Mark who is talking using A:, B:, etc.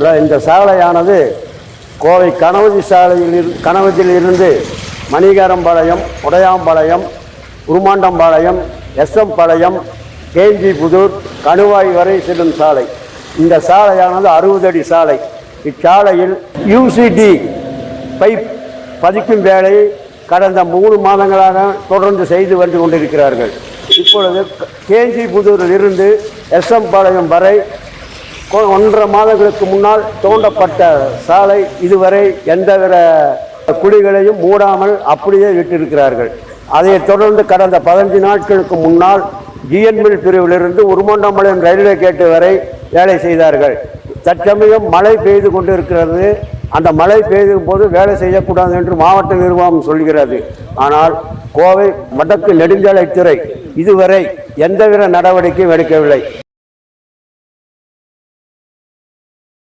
A: இந்த சாலையானது கோவை கணவதி சாலையில் இரு- கணவதியில் இருந்து மணிகரம்பாளையம் உடையாம்பாளையம் உருமாண்டம்பாளையம் எஸ்எம் பாளையம் கேஞ்சிபுதூர் கணுவாய் வரை செல்லும் சாலை. இந்த சாலையானது அறுபது அடி சாலை. இச்சாலையில் யூசிடி பைப் பதிக்கும் வேலையை கடந்த மூணு மாதங்களாக தொடர்ந்து செய்து வந்து கொண்டிருக்கிறார்கள். இப்பொழுது கேஞ்சிபுதூரில் இருந்து எஸ்எம் பாளையம் வரை ஒன்றரை மாதங்களுக்கு முன்னால் தோண்டப்பட்ட சாலை இதுவரை எந்தவித குழிகளையும் மூடாமல் அப்படியே விட்டிருக்கிறார்கள். அதைத் தொடர்ந்து கடந்த பதினஞ்சு நாட்களுக்கு முன்னால் ஜிஎன்மில் பிரிவிலிருந்து உருமண்டம்பாளையம் ரயில்வே கேட்டு வரை வேலை செய்தார்கள். தற்சமயம் மழை பெய்து கொண்டிருக்கிறது. அந்த மழை பெய்யும் போது வேலை செய்யக்கூடாது என்று மாவட்ட நிர்வாகம் சொல்கிறது. ஆனால் கோவை வடக்கு நெடுஞ்சாலைத்துறை இதுவரை எந்தவித நடவடிக்கையும் எடுக்கவில்லை.